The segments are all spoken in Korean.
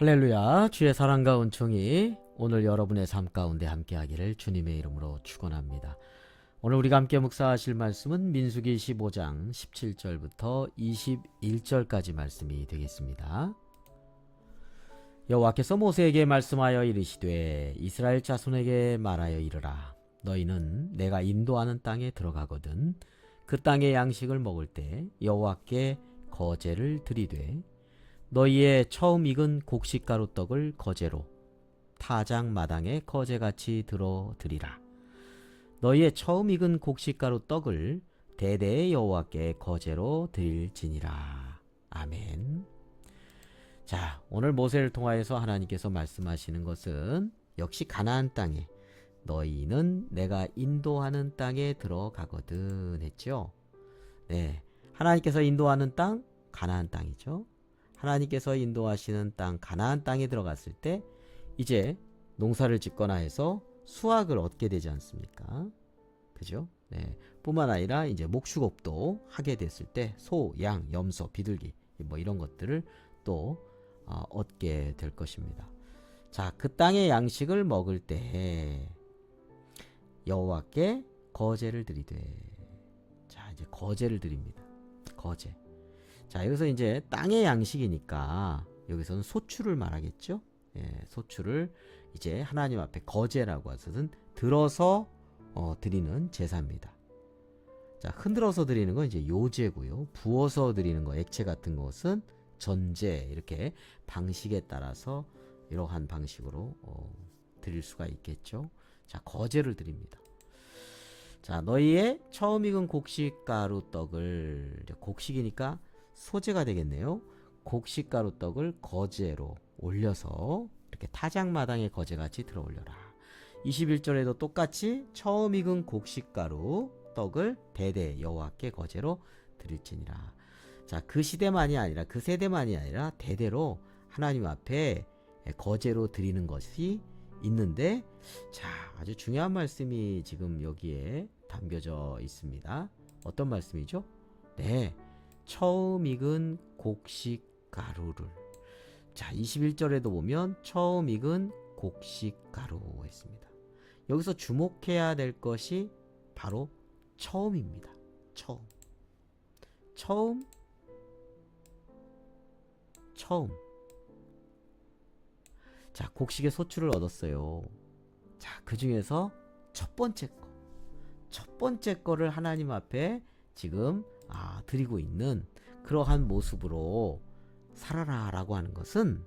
할렐루야 주의 사랑과 은총이 오늘 여러분의 삶 가운데 함께하기를 주님의 이름으로 축원합니다. 오늘 우리가 함께 묵상하실 말씀은 민수기 15장 17절부터 21절까지 말씀이 되겠습니다. 여호와께서 모세에게 말씀하여 이르시되 이스라엘 자손에게 말하여 이르라 너희는 내가 인도하는 땅에 들어가거든 그 땅의 양식을 먹을 때 여호와께 거제를 드리되 너희의 처음 익은 곡식가루 떡을 거제로 타작 마당에 거제같이 들어 드리라. 너희의 처음 익은 곡식가루 떡을 대대의 여호와께 거제로 드릴지니라. 아멘. 자, 오늘 모세를 통하여서 하나님께서 말씀하시는 것은 역시 가나안 땅에 너희는 내가 인도하는 땅에 들어가거든 했죠. 네. 하나님께서 인도하는 땅 가나안 땅이죠. 하나님께서 인도하시는 땅 가나안 땅에 들어갔을 때 이제 농사를 짓거나 해서 수확을 얻게 되지 않습니까? 그죠? 네. 뿐만 아니라 이제 목축업도 하게 됐을 때 소, 양, 염소, 비둘기 뭐 이런 것들을 또 어, 얻게 될 것입니다. 자, 그 땅의 양식을 먹을 때 여호와께 거제를 드리되 자, 이제 거제를 드립니다. 거제. 자, 여기서 이제 땅의 양식이니까 여기서는 소출을 말하겠죠? 예, 소출을 이제 하나님 앞에 거제라고 해서는 들어서 어, 드리는 제사입니다. 자, 흔들어서 드리는 건 이제 요제고요. 부어서 드리는 거, 액체 같은 것은 전제 이렇게 방식에 따라서 이러한 방식으로 어, 드릴 수가 있겠죠. 자, 거제를 드립니다. 자, 너희의 처음 익은 곡식 가루 떡을 곡식이니까 소재가 되겠네요. 곡식가루 떡을 거제로 올려서 이렇게 타작마당에 거제같이 들어 올려라. 21절에도 똑같이 처음 익은 곡식가루 떡을 대대 여호와께 거제로 드릴지니라. 자, 그 시대만이 아니라 그 세대만이 아니라 대대로 하나님 앞에 거제로 드리는 것이 있는데 자, 아주 중요한 말씀이 지금 여기에 담겨져 있습니다. 어떤 말씀이죠? 네. 처음 익은 곡식 가루를 자 21절에도 보면 처음 익은 곡식 가루 했습니다. 여기서 주목해야 될 것이 바로 처음입니다. 처음 처음 처음 자 곡식의 소출을 얻었어요. 자 그 중에서 첫 번째 거 첫 번째 거를 하나님 앞에 지금 아, 드리고 있는 그러한 모습으로 살아라 라고 하는 것은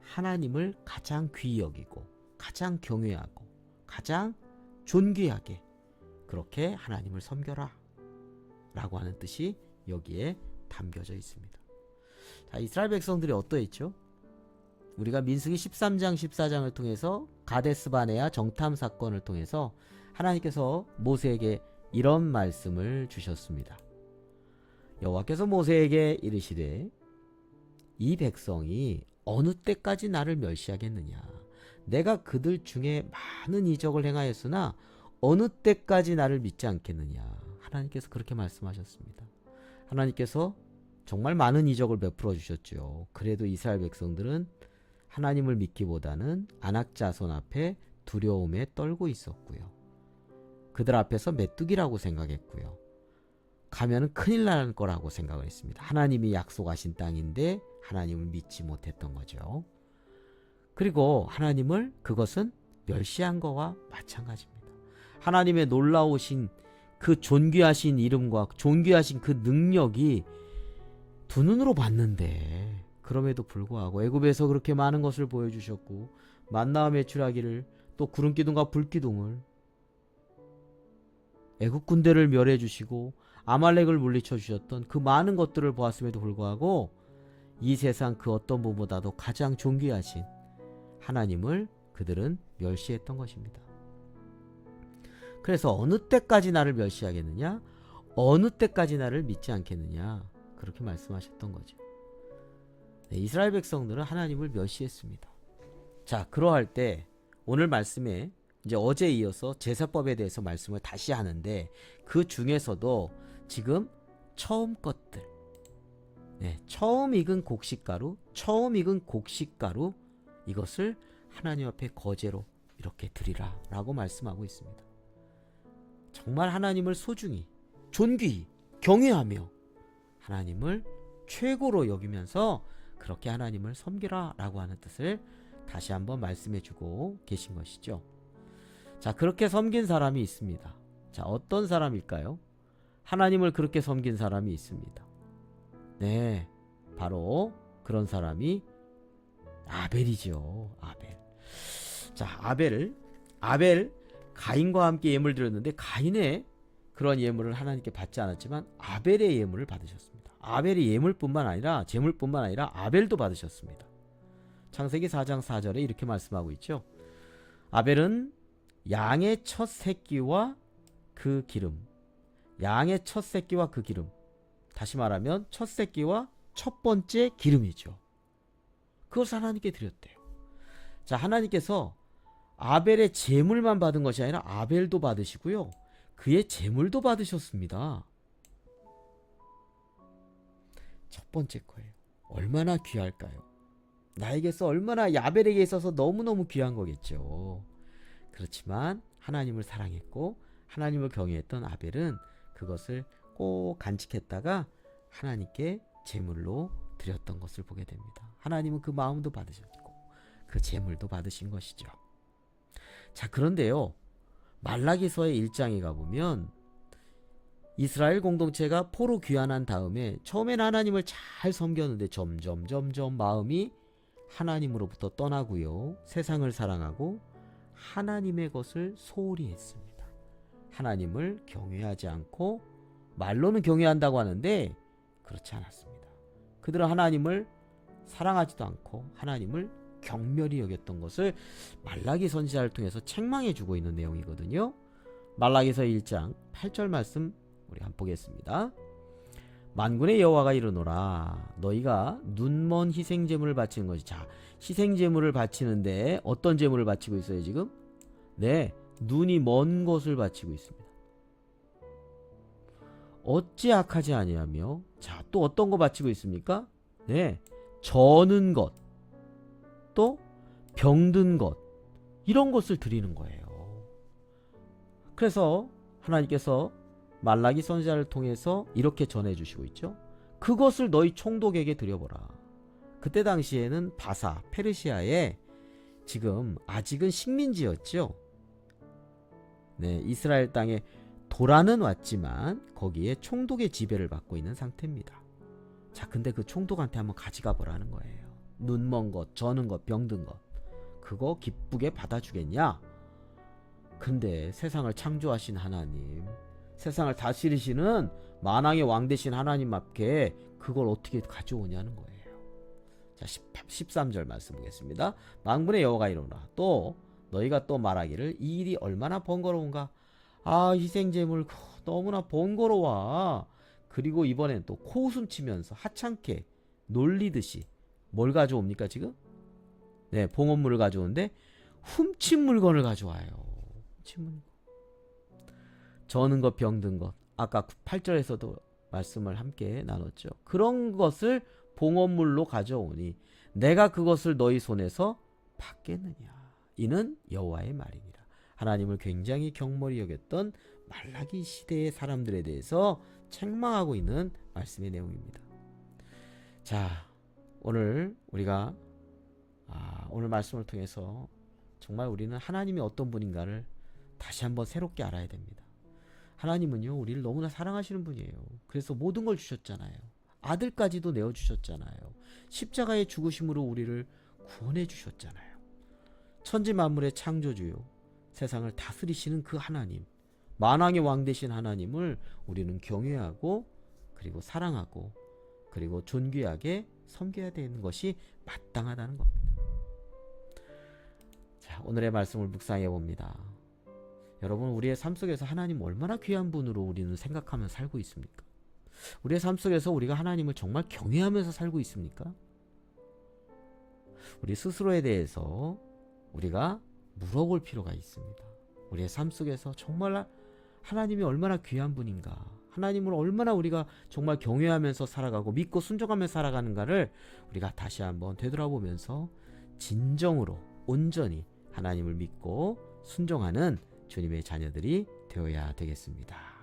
하나님을 가장 귀히 여기고 가장 경외하고 가장 존귀하게 그렇게 하나님을 섬겨라 라고 하는 뜻이 여기에 담겨져 있습니다. 자, 이스라엘 백성들이 어떠했죠? 우리가 민수기 13장 14장을 통해서 가데스 바네아 정탐 사건을 통해서 하나님께서 모세에게 이런 말씀을 주셨습니다. 여호와께서 모세에게 이르시되 이 백성이 어느 때까지 나를 멸시하겠느냐 내가 그들 중에 많은 이적을 행하였으나 어느 때까지 나를 믿지 않겠느냐 하나님께서 그렇게 말씀하셨습니다. 하나님께서 정말 많은 이적을 베풀어 주셨죠. 그래도 이스라엘 백성들은 하나님을 믿기보다는 안악 자손 앞에 두려움에 떨고 있었고요. 그들 앞에서 메뚜기라고 생각했고요. 가면은 큰일 날 거라고 생각을 했습니다. 하나님이 약속하신 땅인데 하나님을 믿지 못했던 거죠. 그리고 하나님을 그것은 멸시한 거와 마찬가지입니다. 하나님의 놀라우신 그 존귀하신 이름과 존귀하신 그 능력이 두 눈으로 봤는데 그럼에도 불구하고 애굽에서 그렇게 많은 것을 보여주셨고 만나와 매출하기를 또 구름 기둥과 불 기둥을 애국 군대를 멸해 주시고 아말렉을 물리쳐 주셨던 그 많은 것들을 보았음에도 불구하고 이 세상 그 어떤 분보다도 가장 존귀하신 하나님을 그들은 멸시했던 것입니다. 그래서 어느 때까지 나를 멸시하겠느냐? 어느 때까지 나를 믿지 않겠느냐? 그렇게 말씀하셨던 거죠. 네, 이스라엘 백성들은 하나님을 멸시했습니다. 자, 그러할 때 오늘 말씀에 이제 어제 이어서 제사법에 대해서 말씀을 다시 하는데 그 중에서도 지금 처음 것들 네, 처음 익은 곡식가루, 처음 익은 곡식가루 이것을 하나님 앞에 거제로 이렇게 드리라 라고 말씀하고 있습니다. 정말 하나님을 소중히, 존귀히, 경외하며 하나님을 최고로 여기면서 그렇게 하나님을 섬기라 라고 하는 뜻을 다시 한번 말씀해 주고 계신 것이죠. 자, 그렇게 섬긴 사람이 있습니다. 자, 어떤 사람일까요? 하나님을 그렇게 섬긴 사람이 있습니다. 네, 바로 그런 사람이 아벨이죠. 아벨. 자, 아벨을 아벨 가인과 함께 예물 드렸는데 가인의 그런 예물을 하나님께 받지 않았지만 아벨의 예물을 받으셨습니다. 아벨의 예물뿐만 아니라 제물뿐만 아니라 아벨도 받으셨습니다. 창세기 4장 4절에 이렇게 말씀하고 있죠. 아벨은 양의 첫 새끼와 그 기름. 양의 첫 새끼와 그 기름. 다시 말하면 첫 새끼와 첫 번째 기름이죠. 그것을 하나님께 드렸대요. 자, 하나님께서 아벨의 제물만 받은 것이 아니라 아벨도 받으시고요. 그의 제물도 받으셨습니다. 첫 번째 거예요. 얼마나 귀할까요? 나에게서 얼마나 야벨에게 있어서 너무너무 귀한 거겠죠. 그렇지만 하나님을 사랑했고 하나님을 경외했던 아벨은 그것을 꼭 간직했다가 하나님께 제물로 드렸던 것을 보게 됩니다. 하나님은 그 마음도 받으셨고 그 제물도 받으신 것이죠. 자, 그런데요. 말라기서의 1장에 가보면 이스라엘 공동체가 포로 귀환한 다음에 처음엔 하나님을 잘 섬겼는데 점점 점점 마음이 하나님으로부터 떠나고요. 세상을 사랑하고 하나님의 것을 소홀히 했습니다. 하나님을 경외하지 않고 말로는 경외한다고 하는데 그렇지 않았습니다. 그들은 하나님을 사랑하지도 않고 하나님을 경멸히 여겼던 것을 말라기 선지자를 통해서 책망해 주고 있는 내용이거든요. 말라기서 1장 8절 말씀 우리 한번 보겠습니다. 만군의 여호와가 이르노라 너희가 눈먼 희생 제물을 바치는 것이 자 희생 제물을 바치는데 어떤 제물을 바치고 있어요 지금? 네 눈이 먼 것을 바치고 있습니다. 어찌 악하지 아니하며 자 또 어떤 거 바치고 있습니까? 네 저는 것 또 병든 것 이런 것을 드리는 거예요. 그래서 하나님께서 말라기 선지자를 통해서 이렇게 전해 주시고 있죠. 그것을 너희 총독에게 드려보라. 그때 당시에는 바사 페르시아에 지금 아직은 식민지였죠. 네, 이스라엘 땅에 도라는 왔지만 거기에 총독의 지배를 받고 있는 상태입니다. 자, 근데 그 총독한테 한번 가져가 보라는 거예요. 눈먼 것, 저는 것, 병든 것. 그거 기쁘게 받아주겠냐? 근데 세상을 창조하신 하나님, 세상을 다스리시는 만왕의 왕 되신 하나님 앞에 그걸 어떻게 가져오냐는 거예요. 자, 13절 말씀 보겠습니다. 망군의 여호가 이르노라. 또 너희가 또 말하기를 이 일이 얼마나 번거로운가? 아, 희생 제물 너무나 번거로워. 그리고 이번엔 또 코웃음 치면서 하찮게 놀리듯이 뭘 가져옵니까 지금? 네, 봉헌물을 가져오는데 훔친 물건을 가져와요. 훔친 물건. 저는 것 병든 것. 아까 8절에서도 말씀을 함께 나눴죠. 그런 것을 봉헌물로 가져오니 내가 그것을 너희 손에서 받겠느냐. 이는 여호와의 말이니라. 하나님을 굉장히 경몰히 여겼던 말라기 시대의 사람들에 대해서 책망하고 있는 말씀의 내용입니다. 자, 오늘 우리가 아, 오늘 말씀을 통해서 정말 우리는 하나님이 어떤 분인가를 다시 한번 새롭게 알아야 됩니다. 하나님은요, 우리를 너무나 사랑하시는 분이에요. 그래서 모든 걸 주셨잖아요. 아들까지도 내어 주셨잖아요. 십자가의 죽으심으로 우리를 구원해 주셨잖아요. 천지 만물의 창조주요. 세상을 다스리시는 그 하나님. 만왕의 왕 되신 하나님을 우리는 경외하고 그리고 사랑하고 그리고 존귀하게 섬겨야 되는 것이 마땅하다는 겁니다. 자, 오늘의 말씀을 묵상해 봅니다. 여러분, 우리의 삶 속에서 하나님 얼마나 귀한 분으로 우리는 생각하며 살고 있습니까? 우리의 삶 속에서 우리가 하나님을 정말 경외하면서 살고 있습니까? 우리 스스로에 대해서 우리가 물어볼 필요가 있습니다. 우리의 삶 속에서 정말 하나님이 얼마나 귀한 분인가 하나님을 얼마나 우리가 정말 경외하면서 살아가고 믿고 순종하며 살아가는가를 우리가 다시 한번 되돌아보면서 진정으로 온전히 하나님을 믿고 순종하는 주님의 자녀들이 되어야 되겠습니다.